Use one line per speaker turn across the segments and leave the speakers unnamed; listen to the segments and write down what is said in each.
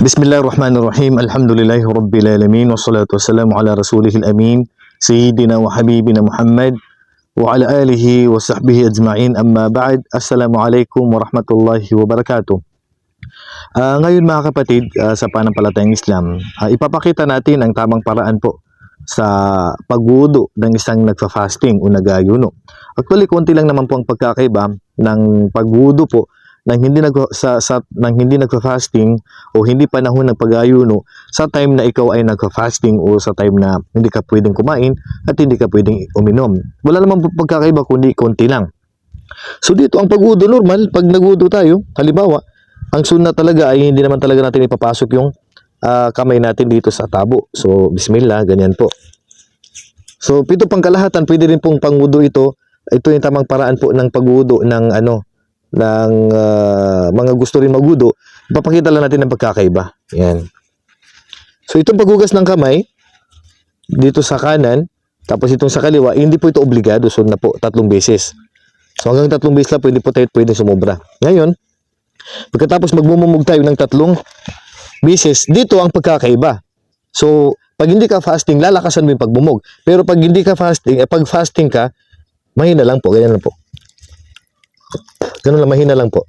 Bismillahirrahmanirrahim. Alhamdulillahi Rabbil Alamin. Wassalatu wassalamu ala rasulihil amin. Sayyidina wa habibina Muhammad. Wa ala alihi wa sahbihi ajma'in. Amma ba'd. Assalamualaikum warahmatullahi wabarakatuh. Ah, ngayon mga kapatid, ah, sa panampalatayang Islam, ah, ipapakita natin ang tamang paraan po sa pagwudo ng isang nagfa-fasting o nagayuno. Actually, konti lang naman po ang pagkakaiba ng pagwudo po ng hindi nag sa, sa ng hindi nagfa-fasting o hindi panahon ng pag-ayuno sa time na ikaw ay nagfa-fasting o sa time na hindi ka pwedeng kumain at hindi ka pwedeng uminom. Wala namang pagkakaiba kundi konti lang. So dito ang pagwudo normal, pag nagwudo tayo, halimbawa, ang sunna talaga ay hindi naman talaga natin ipapasok yung ah, kamay natin dito sa tabo. So bismillah, ganyan po. So pito pang kalahatan, pwede rin pong pangwudo ito. Ito yung tamang paraan po ng pagwudo ng ano ng ah, mga gusto rin magwudo. Ipapakita lang natin ang pagkakaiba. Yan. So itong paghugas ng kamay dito sa kanan, tapos itong sa kaliwa, hindi po ito obligado. So na po tatlong beses. So hanggang tatlong beses lang pwede po tayo pwede sumobra. Ngayon, pagkatapos magmumumog tayo ng tatlong beses, dito ang pagkakaiba. So, pag hindi ka fasting, lalakasan mo yung pagbumog. Pero pag hindi ka fasting, eh, pag fasting ka, mahina lang po, ganyan lang po. Ganun lang, mahina lang po.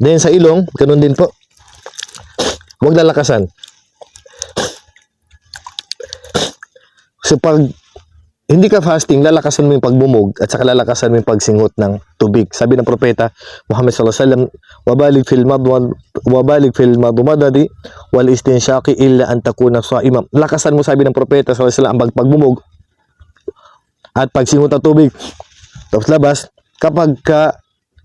Then sa ilong, ganun din po. Huwag lalakasan. So pag hindi ka fasting, lalakasan mo yung pagbumog at saka lalakasan mo yung pagsingot ng tubig. Sabi ng propeta Muhammad sallallahu alaihi wasallam, "Wabalig fil madwad wabalig fil madmadadi wal istinshaqi illa an takuna sha'imam." Lakasan mo sabi ng propeta sallallahu alaihi wasallam ang pagbumog at pagsingot ng tubig. Tapos labas kapag ka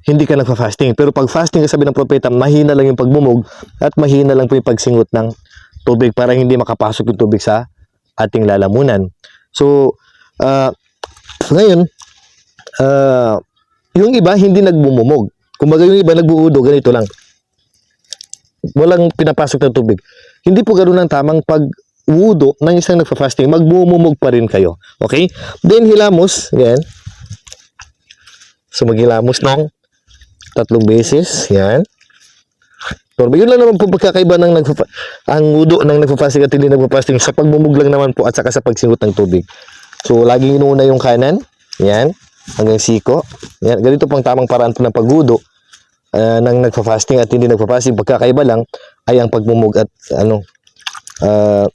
hindi ka nagfa-fasting. Pero pag fasting sabi ng propeta, mahina lang yung pagbumog at mahina lang po yung pagsingot ng tubig para hindi makapasok yung tubig sa ating lalamunan. So, ah, ngayon, ah, yung iba hindi nagbumumog. Kumbaga yung iba nagbuudo, ganito lang. Walang pinapasok ng tubig. Hindi po ganoon ang tamang pag-udo ng isang nagfa-fasting. Magbumumog pa rin kayo. Okay? Then hilamos, yan. So maghilamos ng tatlong beses, yan. So, yun lang naman po pagkakaiba ng nagfa- ang udo ng nagfa-fasting at hindi nagfa-fasting sa pagmumug lang naman po at saka sa pagsingot ng tubig. So, laging inuuna yung kanan. Yan. Hanggang siko. Yan. Ganito po ang tamang paraan po ng pagudo uh, ng nagfa-fasting at hindi nagfa-fasting. Pagkakaiba lang ay ang pagmumug at ano ah,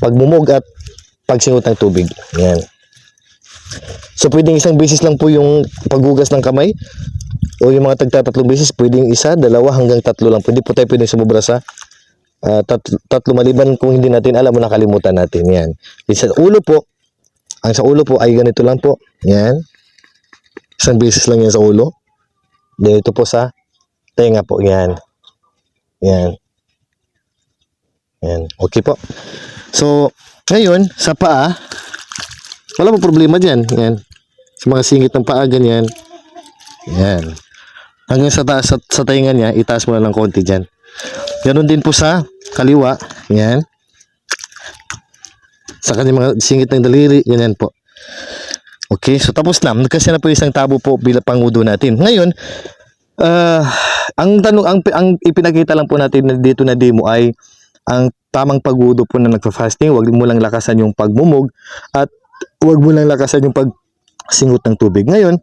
pagmumug at pagsingot ng tubig. Yan. So, pwedeng isang beses lang po yung paghugas ng kamay o yung mga tagtatatlong beses, pwedeng isa, dalawa hanggang tatlo lang. Pwede po tayo pwedeng sumubra sa ah, tat- tatlo maliban kung hindi natin alam o nakalimutan natin. Yan. Yung Sa ulo po, ang sa ulo po ay ganito lang po. Yan. Isang beses lang yan sa ulo. Dito po sa tenga po. Yan. Yan. Yan. Okay po. So, ngayon, sa paa, wala po problema dyan. Yan. Sa mga singit ng paa, ganyan. Yan. Hanggang sa taas, sa, sa tainga niya, itaas mo na ng konti dyan. Ganon din po sa kaliwa. Yan. Sa kanyang mga singit ng daliri, ganyan po. Okay, so tapos na. Kasi na po isang tabo po bilang pangudo natin. Ngayon, ah, ang tanong, ang, ang ipinakita lang po natin na dito na demo ay ang tamang pagudo po na nagfa-fasting. Huwag mo lang lakasan yung pagmumog at huwag mo lang lakasan yung pagsingot ng tubig. Ngayon,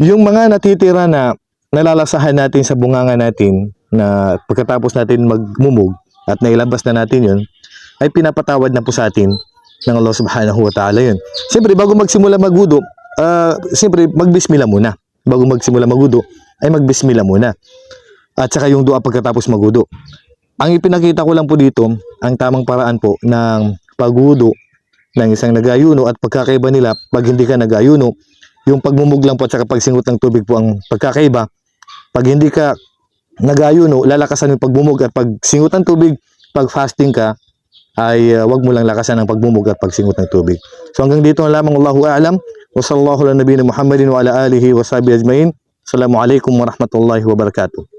yung mga natitira na nalalasahan natin sa bunganga natin na pagkatapos natin magmumog at nailabas na natin yun, ay pinapatawad na po sa atin ng Allah subhanahu wa ta'ala yun. Siyempre, bago magsimula magudo, ah, siyempre, magbismila muna. Bago magsimula magudo, ay magbismila muna. At saka yung dua pagkatapos magudo. Ang ipinakita ko lang po dito, ang tamang paraan po ng pagudo ng isang nagayuno at pagkakaiba nila pag hindi ka nagayuno, yung pagmumug lang po at saka pagsingot ng tubig po ang pagkakaiba. Pag hindi ka nagayuno, lalakasan yung pagmumug at pagsingot ng tubig. Pag fasting ka, ay uh, wag mo lang lakasan ang pagmumug at pagsingot ng tubig. So hanggang dito na lamang Allahu a'lam. Wa sallallahu ala nabiyina Muhammadin wa ala alihi wa sahbihi ajmain. Assalamualaikum warahmatullahi wabarakatuh.